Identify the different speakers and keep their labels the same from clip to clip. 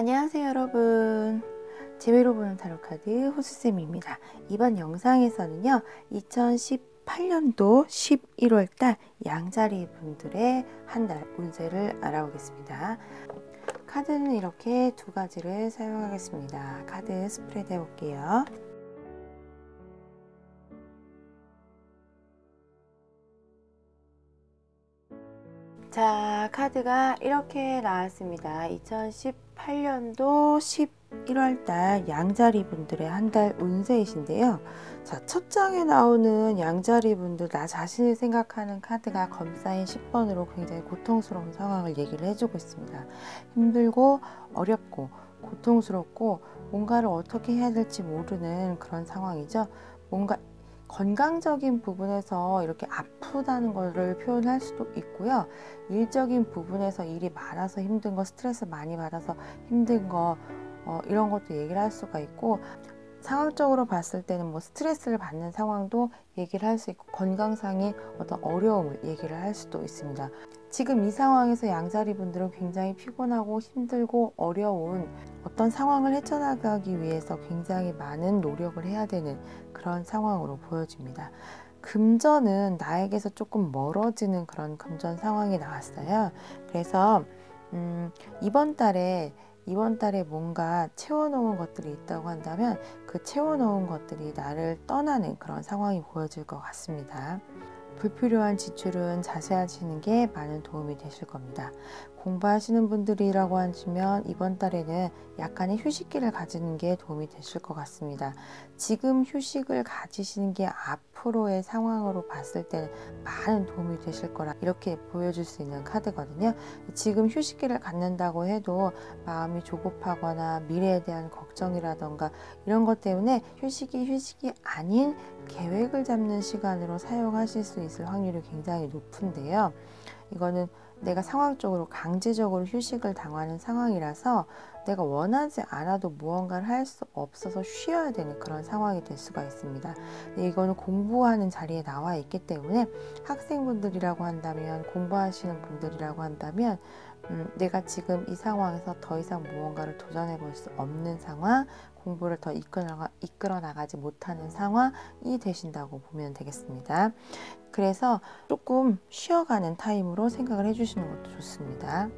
Speaker 1: 안녕하세요 여러분. 재미로 보는 타로카드 호수쌤입니다. 이번 영상에서는요 2018년도 11월달 양자리 분들의 한 달 운세를 알아보겠습니다. 카드는 이렇게 두 가지를 사용하겠습니다. 카드 스프레드 해볼게요. 자 카드가 이렇게 나왔습니다. 2018 년도 11월달 양자리 분들의 한 달 운세이신데요. 자, 첫 장에 나오는 양자리 분들 나 자신을 생각하는 카드가 검사인 10번으로 굉장히 고통스러운 상황을 얘기를 해주고 있습니다. 힘들고 어렵고 고통스럽고 뭔가를 어떻게 해야 될지 모르는 그런 상황이죠. 뭔가 건강적인 부분에서 이렇게 아프다는 것을 표현할 수도 있고요. 일적인 부분에서 일이 많아서 힘든 거, 스트레스 많이 받아서 힘든 거, 어, 이런 것도 얘기를 할 수가 있고, 상황적으로 봤을 때는 뭐 스트레스를 받는 상황도 얘기를 할 수 있고, 건강상의 어떤 어려움을 얘기를 할 수도 있습니다. 지금 이 상황에서 양자리 분들은 굉장히 피곤하고 힘들고 어려운 어떤 상황을 헤쳐나가기 위해서 굉장히 많은 노력을 해야 되는 그런 상황으로 보여집니다. 금전은 나에게서 조금 멀어지는 그런 금전 상황이 나왔어요. 그래서 음, 이번 달에 이번 달에 뭔가 채워놓은 것들이 있다고 한다면 그 채워놓은 것들이 나를 떠나는 그런 상황이 보여질 것 같습니다. 불필요한 지출은 자제하시는 게 많은 도움이 되실 겁니다. 공부하시는 분들이라고 하시면 이번 달에는 약간의 휴식기를 가지는 게 도움이 되실 것 같습니다. 지금 휴식을 가지시는 게 앞으로의 상황으로 봤을 때는 많은 도움이 되실 거라 이렇게 보여줄 수 있는 카드거든요. 지금 휴식기를 갖는다고 해도 마음이 조급하거나 미래에 대한 걱정이라던가 이런 것 때문에 휴식이 휴식이 아닌 계획을 잡는 시간으로 사용하실 수 있을 확률이 굉장히 높은데요. 이거는 내가 상황적으로 강제적으로 휴식을 당하는 상황이라서 내가 원하지 않아도 무언가를 할 수 없어서 쉬어야 되는 그런 상황이 될 수가 있습니다. 이거는 공부하는 자리에 나와 있기 때문에 학생분들이라고 한다면 공부하시는 분들이라고 한다면 음, 내가 지금 이 상황에서 더 이상 무언가를 도전해 볼 수 없는 상황, 공부를 더 이끌어, 나가, 이끌어 나가지 못하는 상황이 되신다고 보면 되겠습니다. 그래서 조금 쉬어가는 타임으로 생각을 해주시는 것도 좋습니다.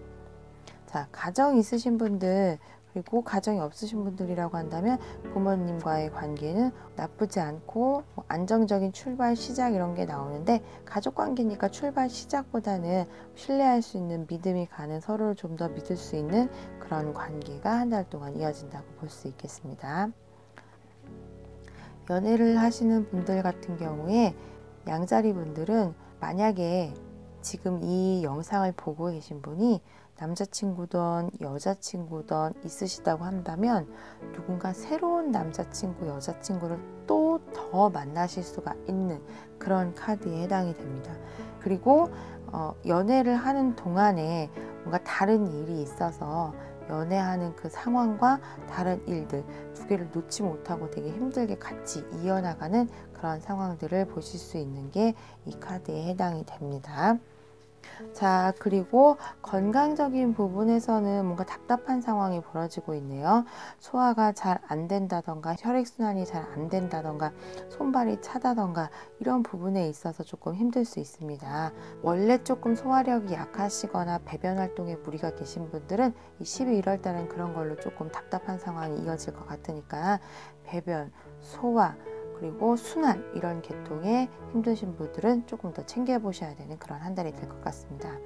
Speaker 1: 자, 가정 있으신 분들 그리고 가정이 없으신 분들이라고 한다면 부모님과의 관계는 나쁘지 않고 뭐 안정적인 출발 시작 이런 게 나오는데 가족 관계니까 출발 시작보다는 신뢰할 수 있는 믿음이 가는 서로를 좀 더 믿을 수 있는 그런 관계가 한 달 동안 이어진다고 볼 수 있겠습니다. 연애를 하시는 분들 같은 경우에 양자리 분들은 만약에 지금 이 영상을 보고 계신 분이 남자친구든 여자친구든 있으시다고 한다면 누군가 새로운 남자친구, 여자친구를 또 더 만나실 수가 있는 그런 카드에 해당이 됩니다. 그리고 어, 연애를 하는 동안에 뭔가 다른 일이 있어서 연애하는 그 상황과 다른 일들 두 개를 놓지 못하고 되게 힘들게 같이 이어나가는 그런 상황들을 보실 수 있는 게 이 카드에 해당이 됩니다. 자, 그리고 건강적인 부분에서는 뭔가 답답한 상황이 벌어지고 있네요. 소화가 잘 안 된다던가, 혈액순환이 잘 안 된다던가, 손발이 차다던가, 이런 부분에 있어서 조금 힘들 수 있습니다. 원래 조금 소화력이 약하시거나 배변 활동에 무리가 계신 분들은 이 12월 달은 그런 걸로 조금 답답한 상황이 이어질 것 같으니까 배변, 소화, 그리고 순환 이런 계통에 힘드신 분들은 조금 더 챙겨보셔야 되는 그런 한 달이 될 것 같습니다.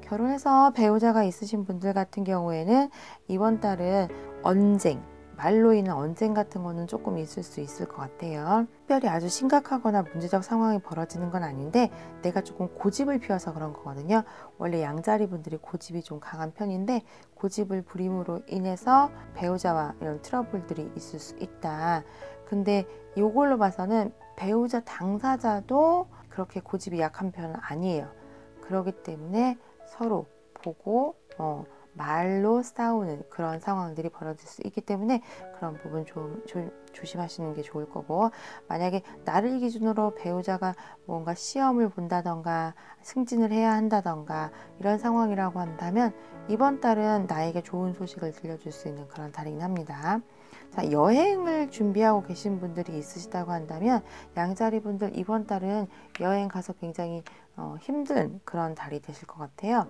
Speaker 1: 결혼해서 배우자가 있으신 분들 같은 경우에는 이번 달은 언쟁, 말로 인한 언쟁 같은 거는 조금 있을 수 있을 것 같아요. 특별히 아주 심각하거나 문제적 상황이 벌어지는 건 아닌데 내가 조금 고집을 피워서 그런 거거든요. 원래 양자리 분들이 고집이 좀 강한 편인데 고집을 부림으로 인해서 배우자와 이런 트러블들이 있을 수 있다. 근데 이걸로 봐서는 배우자 당사자도 그렇게 고집이 약한 편은 아니에요. 그렇기 때문에 서로 보고 어, 말로 싸우는 그런 상황들이 벌어질 수 있기 때문에 그런 부분 좀, 좀 조심하시는 게 좋을 거고 만약에 나를 기준으로 배우자가 뭔가 시험을 본다던가 승진을 해야 한다던가 이런 상황이라고 한다면 이번 달은 나에게 좋은 소식을 들려줄 수 있는 그런 달이긴 합니다. 자, 여행을 준비하고 계신 분들이 있으시다고 한다면 양자리 분들 이번 달은 여행 가서 굉장히 어, 힘든 그런 달이 되실 것 같아요.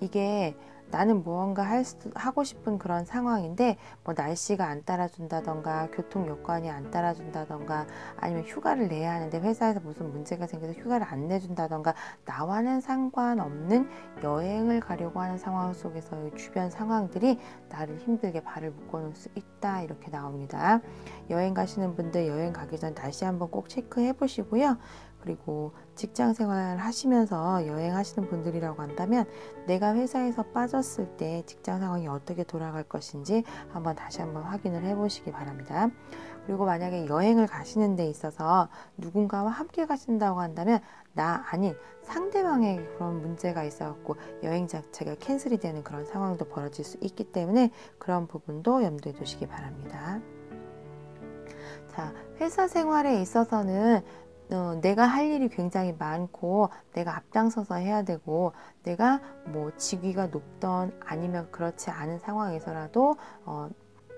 Speaker 1: 이게 나는 무언가 할 수, 하고 싶은 그런 상황인데 뭐 날씨가 안 따라준다던가 교통 여건이 안 따라준다던가 아니면 휴가를 내야 하는데 회사에서 무슨 문제가 생겨서 휴가를 안 내준다던가 나와는 상관없는 여행을 가려고 하는 상황 속에서 주변 상황들이 나를 힘들게 발을 묶어놓을 수 있다 이렇게 나옵니다. 여행 가시는 분들 여행 가기 전 날씨 한번 꼭 체크해 보시고요. 그리고 직장 생활 하시면서 여행하시는 분들이라고 한다면 내가 회사에서 빠졌을 때 직장 상황이 어떻게 돌아갈 것인지 한번 다시 한번 확인을 해 보시기 바랍니다. 그리고 만약에 여행을 가시는 데 있어서 누군가와 함께 가신다고 한다면 나 아닌 상대방의 그런 문제가 있어갖고 여행 자체가 캔슬이 되는 그런 상황도 벌어질 수 있기 때문에 그런 부분도 염두에 두시기 바랍니다. 자, 회사 생활에 있어서는 어, 내가 할 일이 굉장히 많고 내가 앞장서서 해야 되고 내가 뭐 직위가 높던 아니면 그렇지 않은 상황에서라도 어,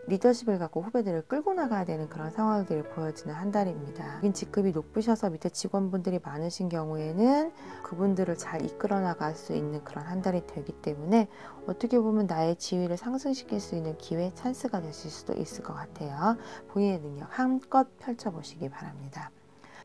Speaker 1: 리더십을 갖고 후배들을 끌고 나가야 되는 그런 상황들이 보여지는 한 달입니다. 직급이 높으셔서 밑에 직원분들이 많으신 경우에는 그분들을 잘 이끌어 나갈 수 있는 그런 한 달이 되기 때문에 어떻게 보면 나의 지위를 상승시킬 수 있는 기회, 찬스가 되실 수도 있을 것 같아요. 본인의 능력 한껏 펼쳐보시기 바랍니다.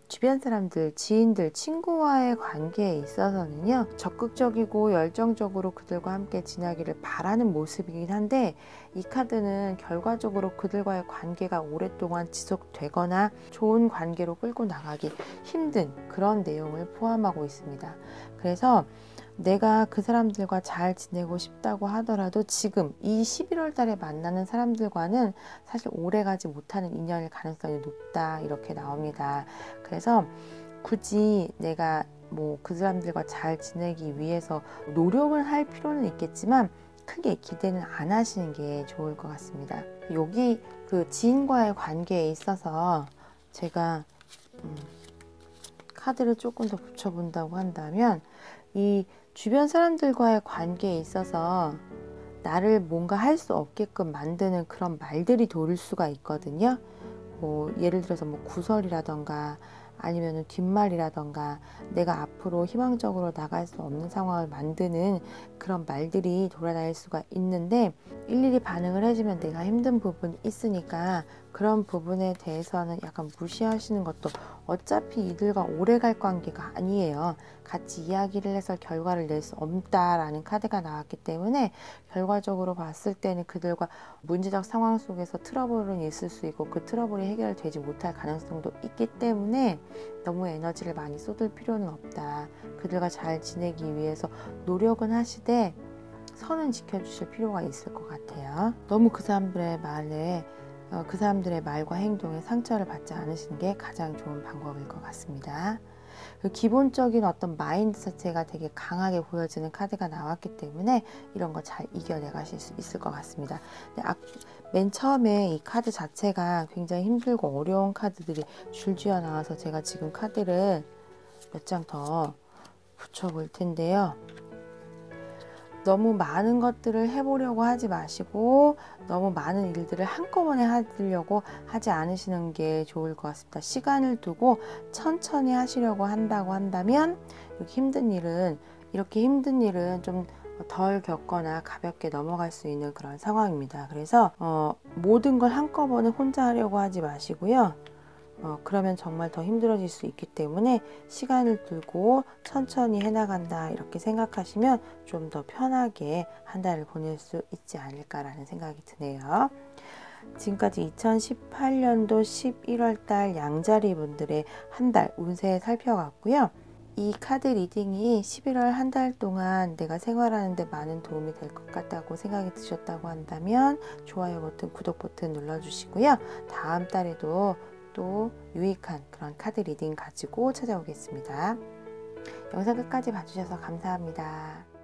Speaker 1: 주변 사람들, 지인들, 친구와의 관계에 있어서는요, 적극적이고 열정적으로 그들과 함께 지나기를 바라는 모습이긴 한데, 이 카드는 결과적으로 그들과의 관계가 오랫동안 지속되거나 좋은 관계로 끌고 나가기 힘든 그런 내용을 포함하고 있습니다. 그래서 내가 그 사람들과 잘 지내고 싶다고 하더라도 지금 이 11월 달에 만나는 사람들과는 사실 오래 가지 못하는 인연일 가능성이 높다 이렇게 나옵니다. 그래서 굳이 내가 뭐 그 사람들과 잘 지내기 위해서 노력을 할 필요는 있겠지만 크게 기대는 안 하시는 게 좋을 것 같습니다. 여기 그 지인과의 관계에 있어서 제가 음, 카드를 조금 더 붙여본다고 한다면 이 주변 사람들과의 관계에 있어서 나를 뭔가 할 수 없게끔 만드는 그런 말들이 돌을 수가 있거든요. 뭐 예를 들어서 뭐 구설이라던가 아니면 뒷말이라던가 내가 앞으로 희망적으로 나갈 수 없는 상황을 만드는 그런 말들이 돌아다닐 수가 있는데 일일이 반응을 해주면 내가 힘든 부분이 있으니까 그런 부분에 대해서는 약간 무시하시는 것도 어차피 이들과 오래 갈 관계가 아니에요. 같이 이야기를 해서 결과를 낼 수 없다라는 카드가 나왔기 때문에 결과적으로 봤을 때는 그들과 문제적 상황 속에서 트러블은 있을 수 있고 그 트러블이 해결되지 못할 가능성도 있기 때문에 너무 에너지를 많이 쏟을 필요는 없다. 그들과 잘 지내기 위해서 노력은 하시되 선은 지켜주실 필요가 있을 것 같아요. 너무 그 사람들의 말에 어, 그 사람들의 말과 행동에 상처를 받지 않으시는 게 가장 좋은 방법일 것 같습니다. 그 기본적인 어떤 마인드 자체가 되게 강하게 보여지는 카드가 나왔기 때문에 이런 거 잘 이겨내 가실 수 있을 것 같습니다. 맨 처음에 이 카드 자체가 굉장히 힘들고 어려운 카드들이 줄지어 나와서 제가 지금 카드를 몇 장 더 붙여볼 텐데요. 너무 많은 것들을 해보려고 하지 마시고 너무 많은 일들을 한꺼번에 하려고 하지 않으시는 게 좋을 것 같습니다. 시간을 두고 천천히 하시려고 한다고 한다면 이렇게 힘든 일은 이렇게 힘든 일은 좀 덜 겪거나 가볍게 넘어갈 수 있는 그런 상황입니다. 그래서 어, 모든 걸 한꺼번에 혼자 하려고 하지 마시고요. 어, 그러면 정말 더 힘들어질 수 있기 때문에 시간을 두고 천천히 해나간다 이렇게 생각하시면 좀 더 편하게 한 달을 보낼 수 있지 않을까라는 생각이 드네요. 지금까지 2018년도 11월 달 양자리 분들의 한 달 운세 살펴봤고요. 이 카드 리딩이 11월 한 달 동안 내가 생활하는데 많은 도움이 될 것 같다고 생각이 드셨다고 한다면 좋아요 버튼, 구독 버튼 눌러주시고요. 다음 달에도 또 유익한 그런 카드 리딩 가지고 찾아오겠습니다. 영상 끝까지 봐주셔서 감사합니다.